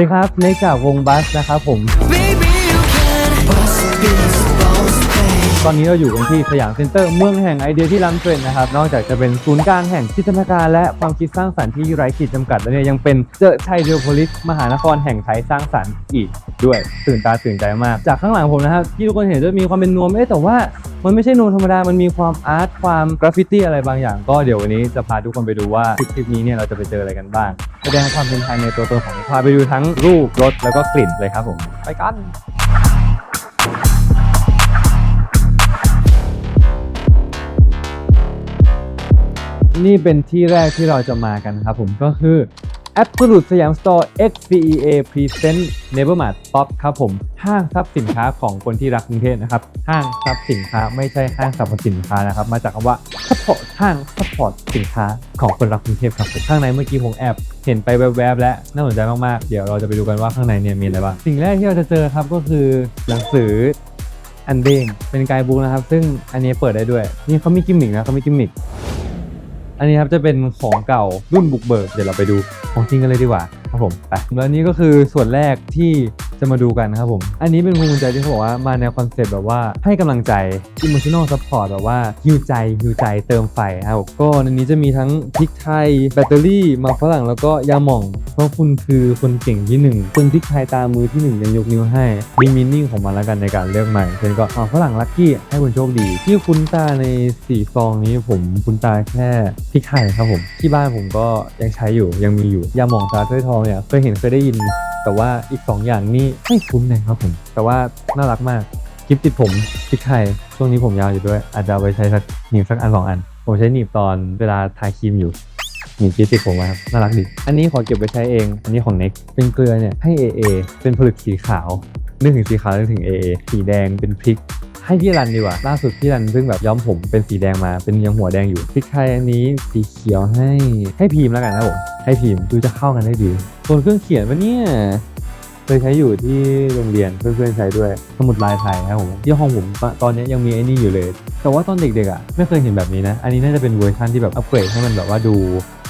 สวัสดีครับเนกจากวงบัสนะครับผม Baby, you can bust this, bounce, babe. ตอนนี้เราอยู่กันที่สยามเซ็นเตอร์เมืองแห่งไอเดียที่ล้ำเทรนด์นะครับ นอกจากจะเป็นศูนย์กลางแห่งจินตนาการและความคิดสร้างสรรค์ที่ไร้ขีดจำกัดแล้วเนี่ยยังเป็นเจอชัยเดียโพลิสมหานครแห่งไทยสร้างสรรค์อีกด้วยตื่นตาตื่นใจมาก จากข้างหลังผมนะครับที่ทุกคนเห็นจะมีความเป็นนวมเอ๊ะแต่ว่า มันไม่ใช่นวมธรรมดา มันมีความอาร์ต ความกราฟฟิตี้อะไรบางอย่าง ก็เดี๋ยววันนี้จะพาทุกคนไปดูว่าคลิปนี้เนี่ยเราจะไปเจออะไรกันบ้าง แสดงความเป็นไทยในตัวตนของพาไปดูทั้งรูปรสแล้วก็กลิ่นเลยครับผม ไปกันนี่เป็นที่แรกที่เราจะมากันครับผมก็คือ Absolute สยาม Store XCEA Present Neighbormart Pop ครับผม ห้างทรัพย์สินค้าของคนที่รักกรุงเทพนะครับ ห้างทรัพย์สินค้าไม่ใช่ห้างสรรพสินค้านะครับ มาจากคำว่า support ห้าง support สินค้าของคนรักกรุงเทพครับข้างในเมื่อกี้ผมแอบเห็นไปแวบๆ แล้วน่าสนใจมากๆ เดี๋ยวเราจะไปดูกันว่าข้างในเนี่ยมีอะไรบ้าง สิ่งแรกที่เราจะเจอครับก็คือหนังสืออันเด้งเป็นไกด์บุ๊กนะครับ ซึ่งอันนี้เปิดได้ด้วย นี่เขามีกิมมิกนะเขามีกิมมิก อันนี้ครับจะเป็นของเก่ารุ่นบุกเบิกเดี๋ยวเราไปดูของจริงกันเลยดีกว่าครับผมไปแล้วนี่ก็คือส่วนแรกที่ จะมาดูกันนะครับผม อันนี้เป็นพวงกุญแจที่เขาบอกว่ามาแนคอนเซ็ปต์แบบว่าให้กำลังใจ emotional support แบบว่าฮิวใจฮิวใจเติมไฟครับผมก็ในนี้จะมีทั้งพริกไทย แบตเตอรี่มาฝรั่งแล้วก็ยาหม่อง เพราะคุณคือคนเก่งที่หนึ่งคุณพริกไทยตามมือที่หนึ่งยังยกนิ้วให้มีมินนิ่งของมันแล้วกันในการเลือกใหม่เช่นก็หมาฝรั่งลัคกี้ให้คุณโชคดี ที่คุณตาในสี่ซองนี้ผมคุณตาแค่พริกไทยครับผม ที่บ้านผมก็ยังใช้อยู่ยังมีอยู่ยาหม่องตาถ้วยทองเนี่ยเคยเห็นเคยได้ยินแต่ว่าอีก 2 อย่างนี่ไม่คุ้นเลยครับผม แต่ว่าน่ารักมากคลิปติดผมพริกไทยช่วงนี้ผมยาวอยู่ด้วย อาจจะเอาไปใช้สักหนีบสักอันสองอัน ผมใช้หนีบตอนเวลาทาครีมอยู่หนีบคลิปติดผมครับน่ารักดี อันนี้ขอเก็บไปใช้เอง อันนี้ของเน็กเป็นเกลือเนี่ยให้ AA เป็นผลึกสีขาวนึกถึงสีขาวนึกถึง AA สีแดงเป็นพริก ให้พี่รันดีกว่าล่าสุดพี่รันเพิ่งแบบย้อมผมเป็นสีแดงมาเป็นยังหัวแดงอยู่พริกไทยอันนี้สีเขียวให้ให้พิมพ์แล้วกันนะผมให้พิมพ์ดูจะเข้ากันได้ดีส่วนเครื่องเขียนวะเนี่ยเคยใช้อยู่ที่โรงเรียนเพื่อนๆใช้ด้วยสมุดลายไทยครับผมที่ห้องผมตตอนนี้ยังมีไอ้นี่อยู่เลย แต่ว่าตอนเด็กๆอะไม่เคยเห็นแบบนี้นะ อันนี้น่าจะเป็นเวอร์ชันที่แบบอัปเกรดให้มันแบบว่าดู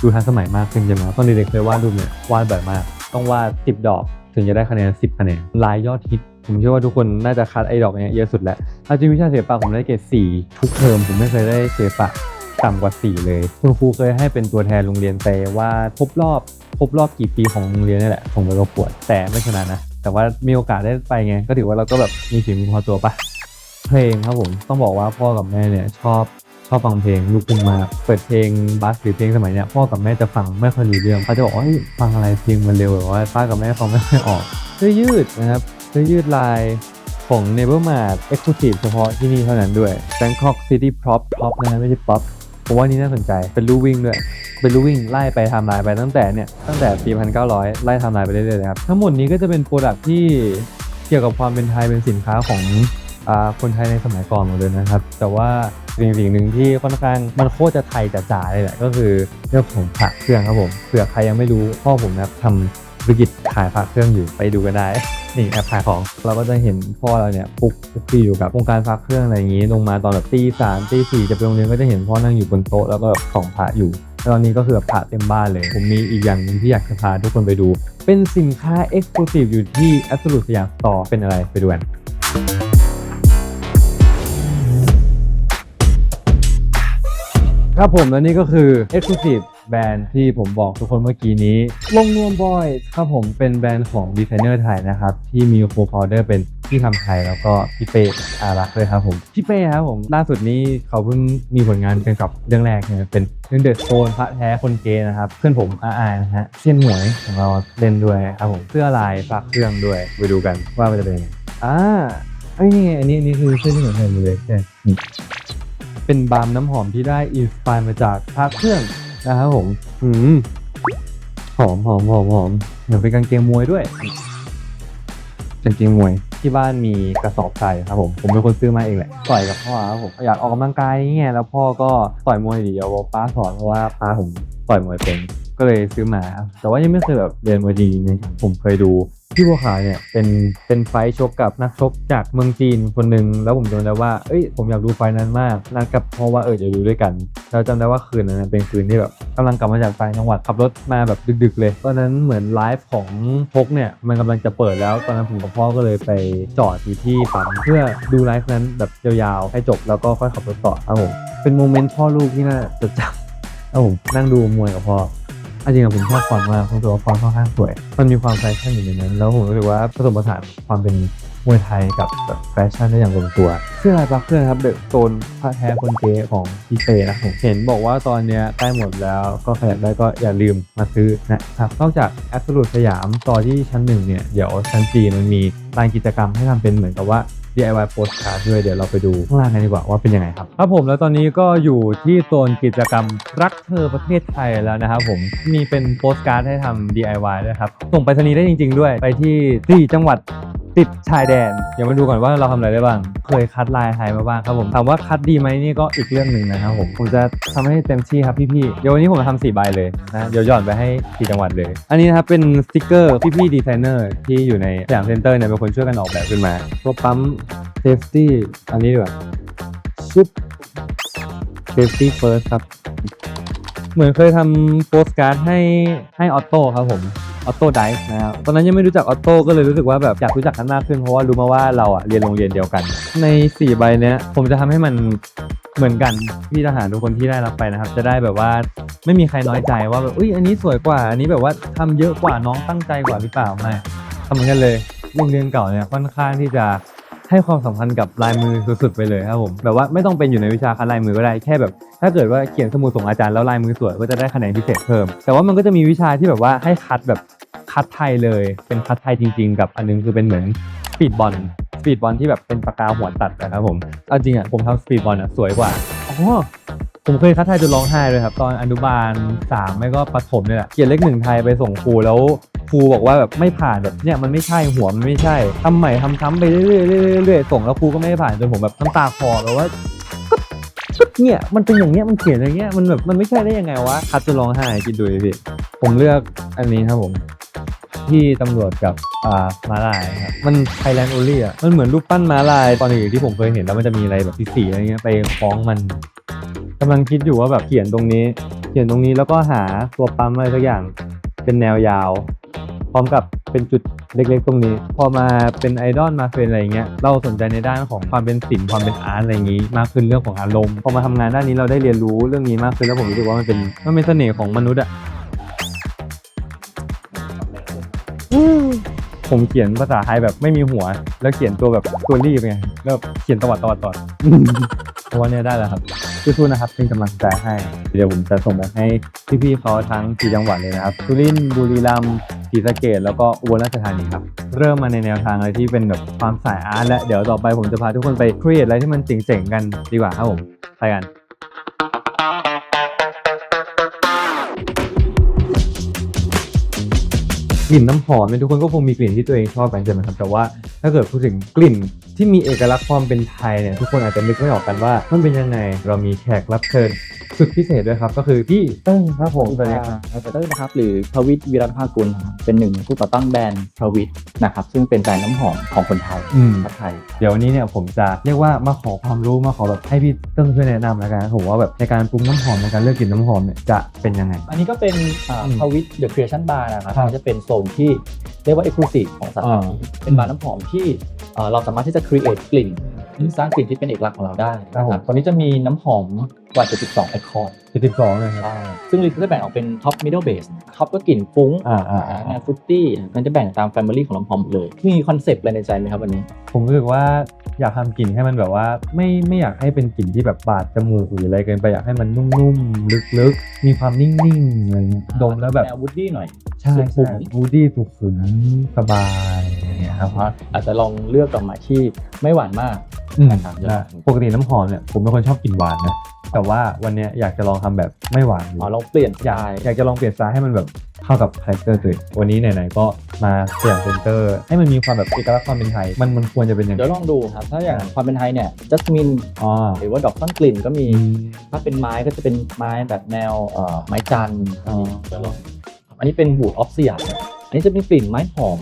ดูทันสมัยมากขึ้นใช่ไหมตอนเด็กๆเคยวาดรูปเนี่ยวาดแบบมาก ต้องวาด10 ดอก ถึงจะได้คะแนน10คะแนนลายยอดฮิต ผมเชื่อว่าทุกคนน่าจะคัดไอ้ดอกเนี้ยเยอะสุดแล้วเอาจริงวิชาศิลปะผมได้เกรด4ทุกเทอมผมไม่เคยได้ศิลปะต่ำกว่า 4 เลย คุณครูเคยให้เป็นตัวแทนโรงเรียนไปว่าครบรอบครบรอบกี่ปีของโรงเรียนนี่แหละส่งไปประกวดแต่ไม่ชนะนะ แต่ว่ามีโอกาสได้ไปไง ก็ถือว่าเราก็แบบมีฝีมือพอตัวปะเพลงครับผมต้องบอกว่าพ่อกับแม่เนี่ยชอบชอบฟังเพลงลูกทุ่งมากเปิดเพลงบัสหรือเพลงสมัยเนี้ยพ่อกับแม่จะฟังไม่ค่อยรู้เรื่องเขาจะบอกว่าฟังอะไรเพลงมันเร็วแบบว่าป้ากับแม่ฟังไม่ค่อยออกเสื้อยืดนะครับ เสื้อยืดลายของ n e v e r m a r t Exclusive เฉพาะที่นี่เท่านั้นด้วย Bangkok City Prop Prop นะฮะไม่ใช่ Pop ผมว่านี่น่าสนใจเป็นลู่วิ่งด้วย เป็นลู่วิ่งไล่ไปทม์ไลน์ไปตั้งแต่เนี่ยตั้งแต่ปี1900 ไล่ทม์ไลน์ไปเรื่อยๆเลยครับ ทั้งหมดนี้ก็จะเป็นโปรดักที่เกี่ยวกับความเป็นไทยเป็นสินค้าของอคนไทยในสมัยก่อนหมดเลยนะครับ แต่ว่าสิ่งสิ่งหนึ่งที่ค่อนข้างมันโคตรจะไทยจ๋าๆเลยแหละก็คือเรื่องของพระเครื่องครับผมเผื่อใครยังไม่รู้พ่อผมนะครับทำ ธุรกิจขายพระเครื่องอยู่ไปดูกันได้ นี่แอปขายของเราก็จะเห็นพ่อเราเนี่ยปุกปุกปีอยู่กับวงการพระเครื่องอะไรอย่างนี้ ลงมาตอนแบบตีสามตีสี่จะไปโรงเรียนก็จะเห็นพ่อนั่งอยู่บนโต๊ะแล้วก็แบบส่องพระอยู่แล้วตอนนี้ก็คือแบบพระเต็มบ้านเลย ผมมีอีกอย่างหนึ่งที่อยากจะพาทุกคนไปดู เป็นสินค้า Exclusive อยู่ที่ Absolute สยาม Store เป็นอะไรไปดูกันครับผมและนี่ก็คือ Exclusive แบรนด์ที่ผมบอกทุกคนเมื่อกี้นี้ ลงนวมบอยครับผมเป็นแบรนด์ของดีไซเนอร์ไทยนะครับ ที่มีโคฟาวเดอร์เป็นพี่คำไทยแล้วก็พี่เป้อารักษ์ด้วยครับผมพี่เป้ครับผมล่าสุดนี้เขาเพิ่งมีผลงานเป็นกับเรื่องแรกเนี่ยเป็นเรื่องเดอะโซนพระแท้คนเกย์นะครับ เพื่อนผมอาอายนะฮะเซียนหมวยของเราเล่นด้วยครับผมเสื้อลายฝากเครื่องด้วยไปดูกันว่ามันจะเป็นยังไงอ่าเอ้ยนี่ไงอันนี้อันนี้คือเสื้อที่เหมือนกันเลยใช่นี่เป็นบาล์มน้ำหอมที่ได้อินสปายมาจากพระเครื่อง นะครับผมอืมหอมหอมหอมหอมเดี๋ยวเป็นกางเกงมวยด้วยกางเกงมวยที่บ้านมีกระสอบใส่ครับผมผมเป็นคนซื้อมาเองแหละต่อยกับพ่อครับผมอยากออกกำลังกายไงแล้วพ่อก็ต่อยมวยดีเอาป้าสอนเพราะว่าป้าผมต่อยมวยเป็นก็เลยซื้อมาครับแต่ว่ายังไม่เคยแบบเรียนมวยจริงๆผมเคยดู พี่บัวขาวเนี่ยเป็นเป็นไฟท์ชกกับนักชกจากเมืองจีนคนหนึ่งแล้วผมจำได้ว่าเอ้ยผมอยากดูไฟท์นั้นมากนัดกับเพราะว่าเออจะดูด้วยกันเราจำได้ว่าคืนนั้นนะเป็นคืนที่แบบกำลังกลับมาจากต่างจังหวัดขับรถมาแบบดึก ๆ เลยตอนนั้นเหมือนไลฟ์ของพกเนี่ยมันกำลังจะเปิดแล้วตอนนั้นผมกับพ่อก็เลยไปจอดอยู่ที่ปั๊มเพื่อดูไลฟ์นั้นแบบยาวๆให้จบแล้วก็ค่อยขับรถต่อครับผมเป็นโมเมนต์พ่อลูกที่น่าจดจำครับผมนั่งดูมวยกับพ่อ อจริงอะผมชอบฟอนต์มากผมรู้สึกว่าฟอนต์ค่อนข้างสวย มันมีความแฟชั่นอยู่ในนั้น แล้วผมรู้สึกว่าผสมผสานความเป็นมวยไทยกับแบบแฟชั่นได้อย่างลงตัวเสื้อลายปลักเพื่อนครับเดอะโซนผ้าแท้คนเก๋ของพี่เตนะผมเห็นบอกว่าตอนเนี้ยใกล้หมดแล้วก็ใครอยากได้ก็อย่าลืมมาซื้อนะครับนอกจาก Absolute สยามต่อที่ชั้นหนึ่งเนี่ยเดี๋ยวชั้นจีมันมีลานกิจกรรมให้ทำเป็นเหมือนกับว่า DIY postcard ด้วยเดี๋ยวเราไปดูข้างล่างกันดีกว่าว่าเป็นยังไงครับครับผมแล้วตอนนี้ก็อยู่ที่โซนกิจกรรมรักเธอประเทศไทยแล้วนะครับผมมีเป็นโปสการ์ดให้ทำ DIY ด้วยครับส่งไปรษณีย์ได้จริง ๆ ด้วยไปที่ที่จังหวัด ติดชายแดน เดี๋ยวมาดูก่อนว่าเราทำอะไรได้บ้าง เคยคัดลายไทยมาบ้างครับผม ถามว่าคัดดีไหมนี่ก็อีกเรื่องหนึ่งนะครับผม ผมจะทำให้เต็มที่ครับพี่ๆ เดี๋ยววันนี้ผมจะทำสี่ใบเลยนะ เดี๋ยวหย่อนไปให้สี่จังหวัดเลย อันนี้นะครับเป็นสติกเกอร์พี่ๆดีไซเนอร์ที่อยู่ในสยามเซ็นเตอร์เนี่ยเป็นคนช่วยกันออกแบบขึ้นมาตัวปั๊มเซฟตี้อันนี้ดีกว่าชุบเซฟตี้เฟิร์สครับ เหมือนเคยทำโปสการ์ดให้ให้ออโต้ครับผม ออโต้ไดฟ์นะครับตอนนั้นยังไม่รู้จักออโต้ก็เลยรู้สึกว่าแบบอยากรู้จักกันมากขึ้นเพราะว่ารู้มาว่าเราอะเรียนโรงเรียนเดียวกัน ใน 4 ใบเนี้ยผมจะทำให้มันเหมือนกันพี่ทหารทุกคนที่ได้รับไปนะครับ จะได้แบบว่าไม่มีใครน้อยใจว่าแบบอุ้ยอันนี้สวยกว่าอันนี้แบบว่าทำเยอะกว่าน้องตั้งใจกว่าหรือเปล่าไม่ทำเหมือนกันเลยโรงเรียนเก่าเนี่ยค่อนข้างที่จะ ให้ความสำคัญกับลายมือสุดๆไปเลยครับผมแบบว่าไม่ต้องเป็นอยู่ในวิชาคัดลายมือก็ได้แค่แบบ ถ้าเกิดว่าเขียนสมุดส่งอาจารย์แล้วลายมือสวยก็จะได้คะแนนพิเศษเพิ่ม แต่ว่ามันก็จะมีวิชาที่แบบว่าให้คัดแบบคัดไทยเลย เป็นคัดไทยจริง ๆ กับอันนึงคือเป็นเหมือนสปีดบอลสปีดบอลที่แบบเป็นปากกาหัวตัดนะครับผมเอาจริงอะผมทำสปีดบอลอะสวยกว่าอ๋อผมเคยคัดไทยจนร้องไห้เลยครับ ตอนอนุบาลสามไม่ก็ประถมเนี่ยแหละเขียนเลขหนึ่งไทยไปส่งครูแล้ว ครูบอกว่าแบบไม่ผ่านแบบเนี่ยมันไม่ใช่หัวมันไม่ใช่ทำใหม่ทำซ้ำไปเรื่อยๆเรื่อยๆเรื่อยส่งแล้วครูก็ไม่ผ่านจนผมแบบน้ำตาคลอแล้วว่าเนี่ยมันเป็นอย่างเงี้ยมันเขียนอย่างเงี้ยมันแบบมันไม่ใช่ได้ยังไงวะคัดจะร้องไห้คิดดูพี่ผมเลือกอันนี้ครับผมที่ตำรวจกับอ่าม้าลายครับมันไทยแลนด์โอลี่อะมันเหมือนรูปปั้นม้าลายตอนเด็กที่ผมเคยเห็นแล้วมันจะมีอะไรแบบสีๆอะไรเงี้ยไปคล้องมันกำลังคิดอยู่ว่าแบบเขียนตรงนี้ เขียนตรงนี้แล้วก็หาตัวปั๊มอะไรสักอย่างเป็นแนวยาว พร้อมกับเป็นจุดเล็กๆ ตรงนี้ พอมาเป็นไอดอลมาเป็นอะไรเงี้ยเราสนใจในด้านของความเป็นศิลป์ความเป็นอาร์ตอะไรอย่างงี้มากขึ้นเรื่องของอารมณ์พอมาทำงานด้านนี้เราได้เรียนรู้เรื่องนี้มากขึ้นแล้วผมรู้สึกว่ามันเป็นมันเป็นเสน่ห์ของมนุษย์อะผมเขียนภาษาไทยแบบไม่มีหัว แล้วเขียนตัวแบบตัวรีบไงแล้วเขียนตวัดตวัดตวัด เพราะว่าเนี่ยได้แล้วครับสู้ๆนะครับเป็นกำลังใจให้ เดี๋ยวผมจะส่งไปให้พี่ๆเขาทั้งสี่จังหวัดเลยนะครับสุรินทร์บุรีรัมย์ศรีสะเกดแล้วก็อุบลราชธานีครับ เริ่มมาในแนวทางอะไรที่เป็นแบบความสายอาร์ตและเดี๋ยวต่อไปผมจะพาทุกคนไปครีเอทอะไรที่มันเจ๋งๆกันดีกว่าครับผมไปกันกลิ่นน้ำหอมเนี่ยทุกคนก็คงมีกลิ่นที่ตัวเองชอบกันใช่ไหมครับแต่ว่าถ้าเกิดพูดถึงกลิ่น ที่มีเอกลักษณ์ความเป็นไทยเนี่ยทุกคนอาจจะนึกไม่ออกกันว่ามันเป็นยังไงเรามีแขกรับเชิญสุดพิเศษด้วยครับก็คือพี่เติ้งครับผมสวัสดีครับเตอร์นะครับหรือพวิทย์วิรัตภากุลนะครับเป็นหนึ่งในผู้ก่อตั้งแบรนด์พวิทย์นะครับซึ่งเป็นแบรนด์น้ำหอมของคนไทยอืมประเทศไทย เดี๋ยววันนี้เนี่ยผมจะเรียกว่ามาขอความรู้มาขอแบบให้พี่เติ้งช่วยแนะนำแล้วกันผมว่าแบบในการปรุงน้ำหอมในการเลือกกลิ่นน้ำหอมเนี่ยจะเป็นยังไง อันนี้ก็เป็นอืมพวิทย์เดอะครีเอชั่นบาร์นะครับครับมันจะเป็นโซนที่ เรียกว่าเอ็กซ์คลูซีฟของสาอ่าขานี้เป็นบาร์น้ำหอมที่เอ่อเราสามารถที่จะครีเอทกลิ่นหรือสร้างกลิ่นที่เป็นเอกลักษณ์ของเราได้นะครับตอนนี้จะมีน้ำหอมกว่า72ไอคอน72เลยครับ ซึ่งลิสต์จะแบ่งออกเป็นท็อปมิดเดิลเบสท็อปก็กลิ่นฟุ้งอ่าอ่าอ่างานฟรุตตี้มันจะแบ่งตามแฟมิลี่ของน้ำหอมหมดเลย มีคอนเซปต์อะไรในใจไหมครับวันนี้ ผมรู้สึกว่าอยากทำกลิ่นให้มันแบบว่า ไม่ไม่อยากให้เป็นกลิ่นที่แบบบาดจมูกหรืออะไรเกินไปอยากให้มันนุ่มๆลึกๆ มีความนิ่งๆอะไรเงี้ยดมแล้วแบบ แนววูดดี้หน่อย ใช่สุใช่ขุมบูดี้สุขุมสบายอย่างเงี้ยครับอาจจะลองเลือกดอกไม้ที่ไม่หวานมากอืมนะครับใช่ปกติน้ำหอมเนี่ยผมเป็นคนชอบกลิ่นหวานนะแต่ว่าวันเนี้ยอยากจะลองทำแบบไม่หวานดูอ๋อลองเปลี่ยนอยากอยากจะลองเปลี่ยนสไตล์ให้มันแบบเข้ากับคาแรคเตอร์ตัวเองวันนี้ไหนๆก็มาเปลี่ยนเซนเตอร์ ให้มันมีความแบบเอกลักษณ์ความเป็นไทย มันมันควรจะเป็นยังไงเดี๋ยวลองดูครับ ถ้าอย่างความเป็นไทยเนี่ยจัสมินอ๋อหรือว่าดอกต้นกลิ่นก็มีอืมถ้าเป็นไม้ก็จะเป็นไม้แบบแนวเอ่อไม้จันทร์อ๋อเดี๋ยวลอง อันนี้เป็นบูดออฟเซียอันนี้จะเป็นกลิ่นไม้หอม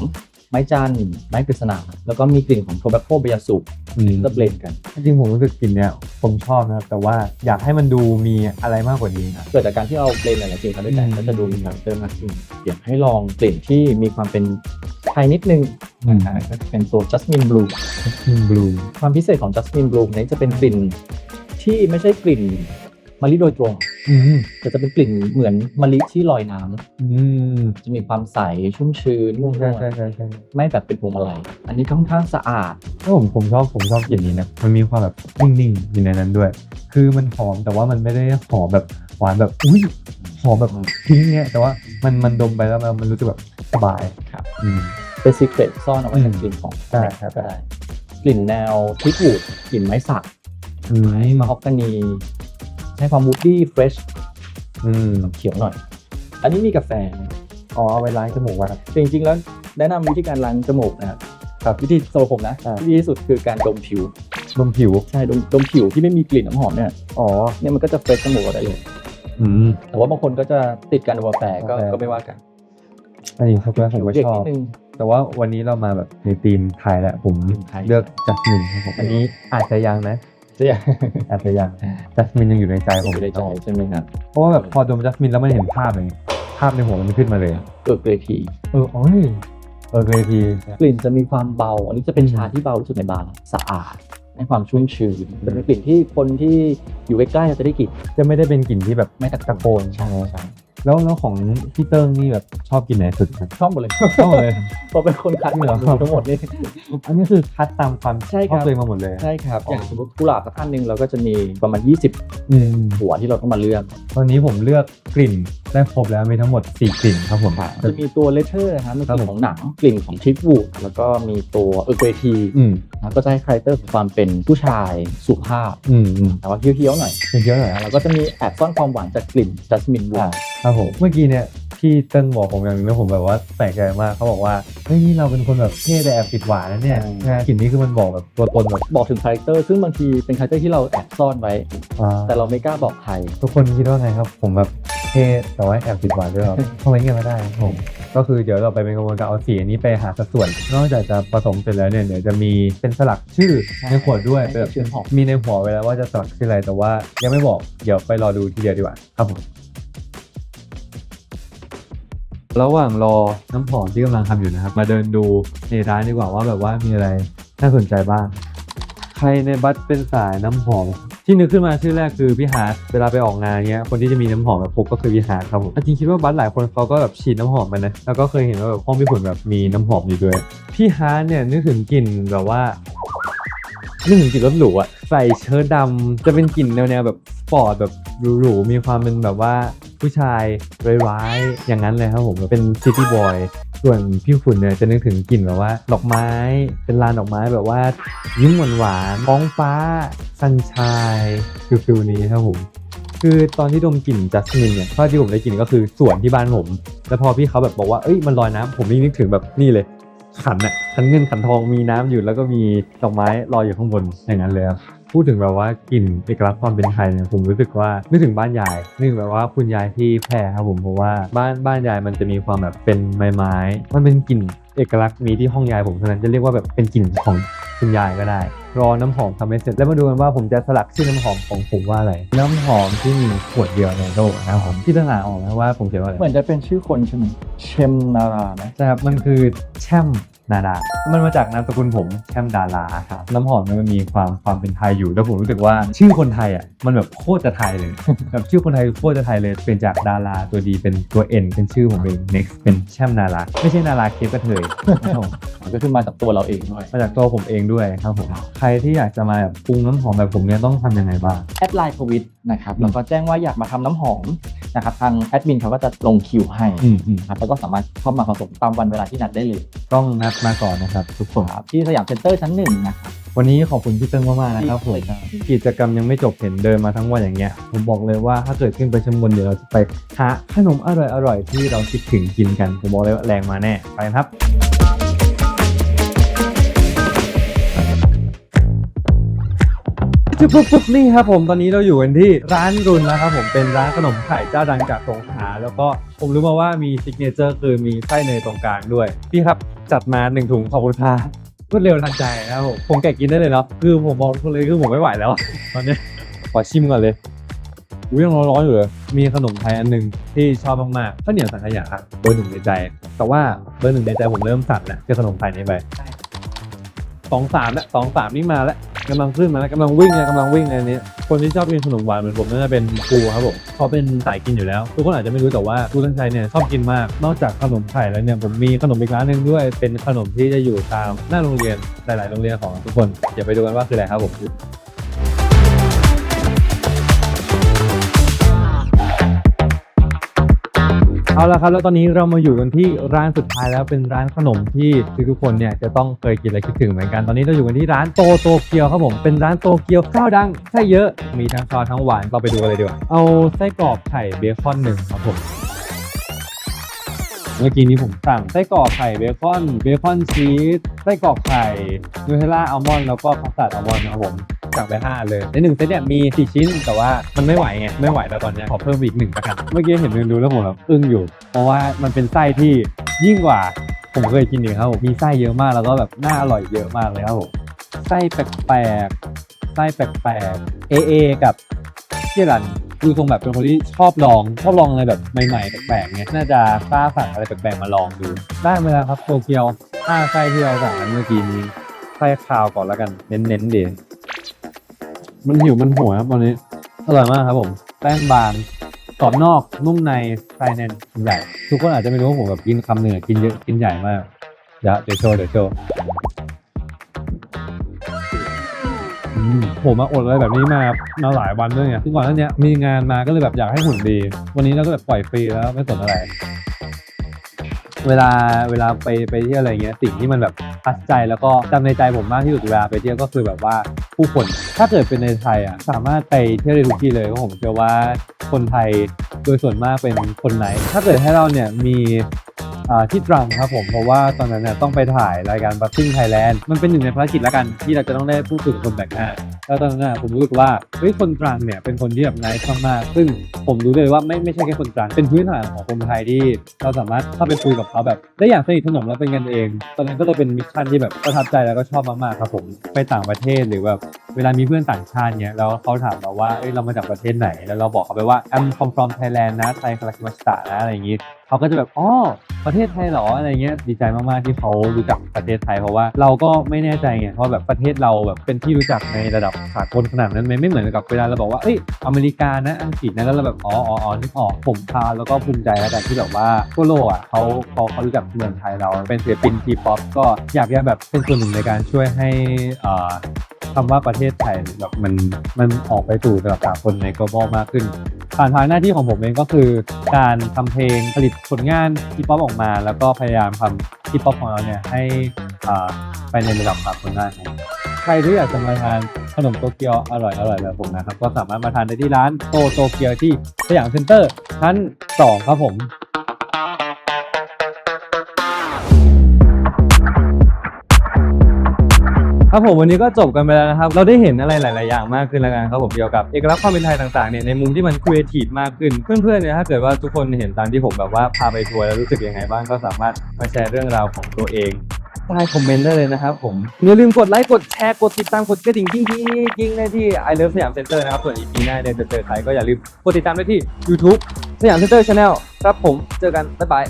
ไม้จันทร์ไม้กฤษณาแล้วก็มีกลิ่นของโทแบคโคเบียสุกอืมก็เบลนด์กัน จริงๆผมรู้สึกกลิ่นเนี้ยผมชอบนะครับ แต่ว่าอยากให้มันดูมีอะไรมากกว่านี้นะเกิดจากการที่เราเบลนด์หลายๆกลิ่นเข้าด้วยกันอืมก็จะดูมีคาแรคเตอร์มากขึ้นอยากให้ลองกลิ่นที่มีความเป็นไทยนิดนึงอืมนะฮะก็เป็นตัว Jasmine Blue อืมบลูความพิเศษของ Jasmine Blue นี้จะเป็นกลิ่นที่ไม่ใช่กลิ่นมะลิโดยตรงอืม แต่จะเป็นกลิ่นเหมือนมะลิที่ลอยน้ำอืมจะมีความใสชุ่มชื้นนุ่มนใช่วลใช่ใช่ใช่ไม่แบบเป็นพวงมาลัยอันนี้ค่อนข้างสะอาดถ้าผมผมชอบผมชอบกลิ่นนี้นะ มันมีความแบบนิ่งๆอยู่ในนั้นด้วย คือมันหอมแต่ว่ามันไม่ได้หอมแบบหวานแบบอุ้ยหอมแบบทิ้งเนี่ยแต่ว่ามันมันดมไปแล้วมันมันรู้สึกแบบสบายครับ อืม เป็นซีเครตซ่อนเอาไว้อืมในกลิ่นของใช่ครับ ก็ได้กลิ่นแนวทิกวูดกลิ่นไม้สักอืมไม้มะฮอกกานี ให้ความมูดดี้เฟรชอืมเขียวหน่อย อันนี้มีกาแฟ อ๋อเอาไว้ล้างจมูกว่ะครับ จริงๆ แล้วแนะนำวิธีการล้างจมูกนะครับครับวิธีสำหรับผมนะอ่าวิธีที่สุดคือการดมผิวดมผิว ใช่ดมดมผิวที่ไม่มีกลิ่นน้ำหอมเนี่ยอ๋อ เนี่ยมันก็จะเฟรชจมูกเราได้เลย อืม แต่ว่าบางคนก็จะติดการดมกาแฟก็กาแฟ ก็ไม่ว่ากันอันนี้ช็อกโกแลตผมก็เด็กชอนิบ ดนึง แต่ว่าวันนี้เรามาแบบในธีมไทยแหละผมธีมไทย เลือกจัสมินครับผมอันนี้อาจจะยังนะ จะอยากอาจจะยังจัสมินยังอยู่ในใจผมอยู่ในใจใช่ไหมครับเพราะว่าแบบพอดมจัสมินแล้วมันเห็นภาพเลยภาพในหัวมันขึ้นมาเลยเออเกรทีเออโอ้ยเออเกรทีกลิ่นจะมีความเบา อันนี้จะเป็นชาที่เบาที่สุดในบาร์สะอาดให้ความชุ่มชื้นเป็นกลิ่นที่คนที่อยู่ใกล้ๆจะได้กลิ่นจะไม่ได้เป็นกลิ่นที่แบบไม่ตะตะโกนใช่ใช่ แล้วแล้วของพี่เติ้งนี่แบบชอบกลินไหนสุดครับชอบหมดเลยชอบเลยเพราะเป็นคนคัดเหนือทั้งหมดนี่ อันนี้คือคัดตามความใช่คชรัอบบตัวเองมาหมดเลยใช่ครับอย่างสมมติกุหลาบสักอันหนึ่งเราก็จะมีประมาณ 20 อืมหัวที่เราต้องมาเลือกตอนนี้ผมเลือกกลิ่นได้ครบแล้วมีทั้งหมด 4 กลิ่นครับผมจะมีตัวเลเทอร์นะครับมีกครับลิ่ผมนของหนังกลิ่นของทิกวูดแล้วก็มีตัวเออร์เกรทีอืมนะก็จะให้คาแรคเตอร์ของความเป็นผู้ชายสุภาพ อืมอืมแต่ว่าเคี้ยวๆหน่อยเป็นเยอะหน่อยนะแล้วก็จะมีแอบซ่อนความหวานจากกลิ่นจัสมินวูอ่าดครับผมเมื่อกี้เนี่ยพี่เติ้งบอกผมอย่างหนึงแล้วผมแบบว่าแปลกใจมากเขาบอกว่าเฮ้ยนี่เราเป็นคนแบบเท่แต่แอบติดหวานนะเนี่ยนะกลิ่นนี้คือมันบอกแบบตัวตนแบบบอกถึงคาแรคเตอร์ซึ่งบางทีเป็นคาแรคเตอร์ที่เราแอบซ่อนไว้ อ่าแต่เราไม่กล้าบอกใคร ทุกคนคิดว่าไงครับ ผมแบบเท่แต่ว่าแอบติดหวานด้วยเหรอทำไมเงี้ยไม่ได้ครับผมก็คือเดี๋ยวเราไปเป็นกระบวนการเอาสีอันนี้ไปหาสัดส่วน นอกจากจะผสมเสร็จแล้วเนี่ยเดี๋ยวจะมีเป็นสลักชื่อในขวดด้วยใช่แบบชื่อหอม มีในหัวไว้แล้วว่าจะสลักชื่ออะไรแต่ว่ายังไม่บอกเดี๋ยวไปรอดูทีเดียวดีกว่าครับผม ระหว่างรอน้ำหอมที่กำลังทำอยู่นะครับ มาเดินดูในร้านดีกว่าว่าแบบว่ามีอะไรน่าสนใจบ้าง ใครในบัสเป็นสายน้ำหอม ที่นึกขึ้นมาชื่อแรกคือพี่ฮาร์ดเวลาไปออกงานเงี้ยคนที่จะมีน้ำหอมแบบพกก็คือพี่ฮาร์ดครับผมจริงๆคิดว่าบัสหลายคนเขาก็แบบฉีดน้ำหอมกันนะแล้วก็เคยเห็นว่าแบบห้องพี่ขุนแบบมีน้ำหอมอยู่ด้วยพี่ฮาร์ดเนี่ยนึกถึงกลิ่นแบบว่านึกถึงกลิ่นรถหรูอะใส่เชิ้ตดำจะเป็นกลิ่นแนวๆแบบสปอร์ตแบบหรูๆมีความเป็นแบบว่า ผู้ชายร้ายๆอย่างนั้นเลยครับผมเป็นซิตี้บอยส่วนพี่ขุนเนี่ยจะนึกถึงกลิ่นแบบว่า ดอกไม้เป็นลานดอกไม้แบบว่ายิ้มหวานหวานๆท้องฟ้าสันชายฟิลฟิลนี้ครับผมคือตอนที่ดมกลิ่นจัสมินเนี่ยภาพที่ผมได้กลิ่นก็คือสวนที่บ้านผม แล้วพอพี่เขาแบบบอกว่าเอ้ยมันลอยน้ำผมนี่นึกถึงแบบนี่เลยขันอะขันเงินขันทองมีน้ำอยู่แล้วก็มีดอกไม้ลอยอยู่ข้างบนอย่างนั้นเลยครับ พูดถึงแบบว่ากลิ่นเอกลักษณ์ความเป็นไทยเนี่ยผมรู้สึกว่านึกถึงบ้านยายนึกถึงแบบว่าคุณยายที่แพร่ครับผมเพราะว่าบ้านบ้านยายมันจะมีความแบบเป็นไม้ไม้ๆมันเป็นกลิ่นเอกลักษณ์มีที่ห้องยายผมเท่านั้นจะเรียกว่าแบบเป็นกลิ่นของคุณยายก็ได้ รอน้ำหอมทำให้เสร็จแล้วมาดูกันว่าผมจะสลักชื่อน้ำหอมของผมว่าอะไร น้ำหอมที่มีขวดเดียวในโลกนะครับผมพี่ต้องอ่านออกไหมว่าผมเขียนว่าอะไรเหมือนจะเป็นชื่อคนใช่ไหมเชมนารานะใช่ครับมันคือแช่ม นาดามันมาจากนามสกุลผมแช่มดาราครับ น้ำหอมเนี่ยมันมีความความเป็นไทยอยู่ แล้วผมรู้สึกว่าชื่อคนไทยอะ มันแบบโคตรจะไทยเลย แบบชื่อคนไทยโคตรจะไทยเลย เป็นจากดาราตัวดีเป็นตัว N เป็นชื่อผมเอง next เป็นแช่มนาราไม่ใช่นาราเคปกระเทยนะครับผมมันก็คือมาจากตัวเราเองด้วย มาจากตัวผมเองด้วยครับผม ใครที่อยากจะมาแบบปรุงน้ำหอมแบบผมเนี่ยต้องทำยังไงบ้าง แอดไลน์ทวิตนะครับอืมแล้วก็แจ้งว่าอยากมาทำน้ำหอม นะครับทางแอดมินเขาก็จะลงคิวให้อืมอืมครับแล้วก็สามารถเข้ามาผสมตามวันเวลาที่นัดได้เลยต้องนัดมาก่อนนะครับ ทุกคน ครับที่สยามเซ็นเตอร์ชั้นหนึ่งนะครับวันนี้ขอบคุณพี่เติ้งมากๆนะครับผมกิจกรรมยังไม่จบเห็นเดินมาทั้งวันอย่างเงี้ยผมบอกเลยว่าถ้าเกิดขึ้นไปชั้นบนเดี๋ยวเราจะไปหาขนมอร่อยๆที่เราคิดถึงกินกันผมบอกเลยว่าแรงมาแน่ไปครับ จุ๊บปุ๊บปุ๊บนี่ครับผมตอนนี้เราอยู่กันที่ร้านรุนแล้วครับผมเป็นร้านขนมไข่เจ้าดังจากสงขลาแล้วก็ผมรู้มาว่ามีซิกเนเจอร์คือมีไส้เนยตรงกลางด้วย พี่ครับจัดมาหนึ่งถุงขอบคุณค่ะรวดเร็วทันใจนะครับผมผมแกะกินได้เลยเนาะคือผมบอกทุกคนเลยคือผมไม่ไหวแล้ว ตอนนี้ขอชิมก่อนเลยอุ้ยยังร้อนๆอยู่เลยมีขนมไทยอันหนึ่งที่ชอบมากๆข้าวเหนียวสังขยาเบอร์หนึ่งในใจ แต่ว่าเบอร์หนึ่งในใจผมเริ่มสั่นแล้วคือขนมไทยนี้ไปสองสามแล้วสองสามนี่มาแล้ว กำลังขึ้นมาแล้วกำลังวิ่งเลยกำลังวิ่งเลยอันนี้ คนที่ชอบกินขนมหวานเหมือนผมน่าจะเป็นครูครับผมเขาเป็นสายกินอยู่แล้วทุกคนอาจจะไม่รู้แต่ว่าครูตั้งใจเนี่ยชอบกินมาก นอกจากขนมไข่แล้วเนี่ยผมมีขนมอีกร้านหนึ่งด้วย เป็นขนมที่จะอยู่ตามหน้าโรงเรียนหลาย ๆ โรงเรียนของทุกคนเดี๋ยวไปดูกันว่าคืออะไรครับผม เอาละครับแล้วตอนนี้เรามาอยู่กันที่ร้านสุดท้ายแล้วเป็นร้านขนมที่ทุกๆคนเนี่ยจะต้องเคยกินและคิดถึงเหมือนกันตอนนี้เราอยู่กันที่ร้านโตโตเกียวครับผมเป็นร้านโตเกียวข้าวดังไส้เยอะมีทั้งข้าวทั้งหวานเราไปดูกันเลยดีกว่าเอาไส้กรอกไข่เบคอนหนึ่งครับผมเมื่อกี้นี้ผมสั่งไส้กรอกไข่เบคอนเบคอนชีสไส้กรอกไข่นูเทลล่าอัลมอนด์แล้วก็คัสตาร์ดอัลมอนด์นะครับผม สั่งไปห้าเลย ในหนึ่งเซตเนี่ยมีสี่ชิ้นแต่ว่ามันไม่ไหวไงไม่ไหวแล้วตอนเนี้ยขอเพิ่มอีกหนึ่งละกันเมื่อกี้เห็นเมนูแล้วผมแบบอึ้งอยู่ เพราะว่ามันเป็นไส้ที่ยิ่งกว่าผมเคยกินอีกครับผมมีไส้เยอะมากแล้วก็แบบน่าอร่อยเยอะมากเลยครับผมไส้แปลกๆไส้แปลกๆเอเอกับเชี่ยรันดูทรงแบบเป็นคนที่ชอบลองชอบลองอะไรแบบใหม่ๆแปลกๆเนี่ยน่าจะกล้าสั่งอะไรแปลกๆมาลองดู ได้มาแล้วครับโตเกียวห้าไส้ที่เราสั่งเมื่อกี้นี้ไส้คาวก่อนแล้วกันเน้นๆดี มันหิวมันหัวครับตอนนี้ อร่อยมากครับผม แป้งบางกรอบนอกนุ่มในไส้แน่นใหญ่ ทุกคนอาจจะไม่รู้ว่าผมแบบกินคำหนึ่งอะกินเยอะกินใหญ่มากเดี๋ยวเดี๋ยวโชว์เดี๋ยวโชว์อืมผมมาอดอะไรแบบนี้มามาหลายวันด้วยไงคือก่อนหน้าเนี้ยมีงานมาก็เลยแบบอยากให้หุ่นดี วันนี้เราก็แบบปล่อยฟรีแล้วไม่สนอะไร เวลาเวลาไปไปเที่ยวอะไรเงี้ยสิ่งที่มันแบบทัดใจแล้วก็จำในใจผมมากที่สุดเวลาไปเที่ยวก็คือแบบว่าผู้คนถ้าเกิดเป็นในไทยอะสามารถไปเที่ยวได้ทุกที่เลยเพราะผมเชื่อว่าคนไทยโดยส่วนมากเป็นคนไหน ถ้าเกิดให้เราเนี่ยมี ที่ตรังครับผมเพราะว่าตอนนั้นเนี่ยต้องไปถ่ายรายการบั z ซิ่งไทยแลนด์มันเป็นหนึ่งในภารกิจละกันที่เราจะต้องได้พูดคุยกับคนแปลกหน้าแล้วตอนนั้นผมรู้สึกว่าเฮ้ยคนตรังเนี่ยเป็นคนที่แบบไนท์มากๆซึ่งผมรู้เลยว่าไม่ไม่ใช่แค่คนตรังเป็นพื้นฐานของคนไทยที่เราสามารถเข้าไปคุยกับเขาแบบ ได้อย่างสนิทสนมและเป็นกันเอง ตอนนั้นก็เลยเป็นมิชชั่นที่แบบประทับใจแล้วก็ชอบมากๆครับผมไปต่างประเทศหรือแบบเวลามีเพื่อนต่างชาติเนี่ยแล้วเขาถามเราว่าเอ้ยเรามาจากประเทศไหน แล้วเราบอกเขาไปว่า I'm come from Thailand นะไทยคาราคิมาชิตะนะอะไรอย่างงี้ เขาก็จะแบบอ๋อประเทศไทยเหรออะไรเงี้ยดีใจมากๆที่เขารู้จักประเทศไทยเพราะว่าเราก็ไม่แน่ใจไงว่าะแบบประเทศเราแบบเป็นที่รู้จักในระดับสากลขนาดนั้นไหมไม่เหมือนกับเวลาเราบอกว่าเอ้ยอเมริกานะอังกฤษนะแล้วเราแบบอ๋ออ๋ออ๋อนึกออกผมพาแล้วก็ภูมิใจแล้วกันที่แบบว่าทั่วโลกอะเขาเขาเขารู้จักเมืองไทยเราเป็นศิลปินทีป๊อปก็อยากจะแบบเป็นส่วนหนึ่งในการช่วยให้อ่าคำว่าประเทศไทยแบบมันมันออกไปสู่ระดับสากลใน global มากขึ้น ผ่านทางหน้าที่ของผมเองก็คือ การทำเพลงผลิตผลงานฮิปฮอปออกมา แล้วก็พยายามทำฮิปฮอปของเราเนี่ยให้ไปในระดับสากลได้ครับใครที่อยากจะมาทานขนมโตเกียวอร่อยอร่อยแบบผมนะครับ ก็สามารถมาทานได้ที่ร้านโตโตเกียวที่สยามเซ็นเตอร์ชั้น 2 ครับผม ครับผมวันนี้ก็จบกันไปแล้วนะครับ เราได้เห็นอะไรหลาย ๆ อย่างมากขึ้นแล้วกันครับผมเกี่ยวกับเอกลักษณ์ความเป็นไทยต่าง ๆ เนี่ยในมุมที่มันครีเอทีฟมากขึ้น เพื่อน ๆ เนี่ยถ้าเกิดว่าทุกคนเห็นตามที่ผมแบบว่าพาไปทัวร์แล้วรู้สึกยังไงบ้างก็สามารถมาแชร์เรื่องราวของตัวเองใต้คอมเมนต์ได้เลยนะครับผม อย่าลืมกดไลค์ กดแชร์ กดติดตาม กดกระดิ่งกิ้งกิ้งกิ้งได้ที่ I Love สยามเซ็นเตอร์นะครับ ส่วน EP หน้าเนี่ยจะเจอใครก็อย่าลืมกดติดตามได้ที่ YouTube สยามเซ็นเตอร์ชาแนลครับผม เจอกัน บ๊ายบาย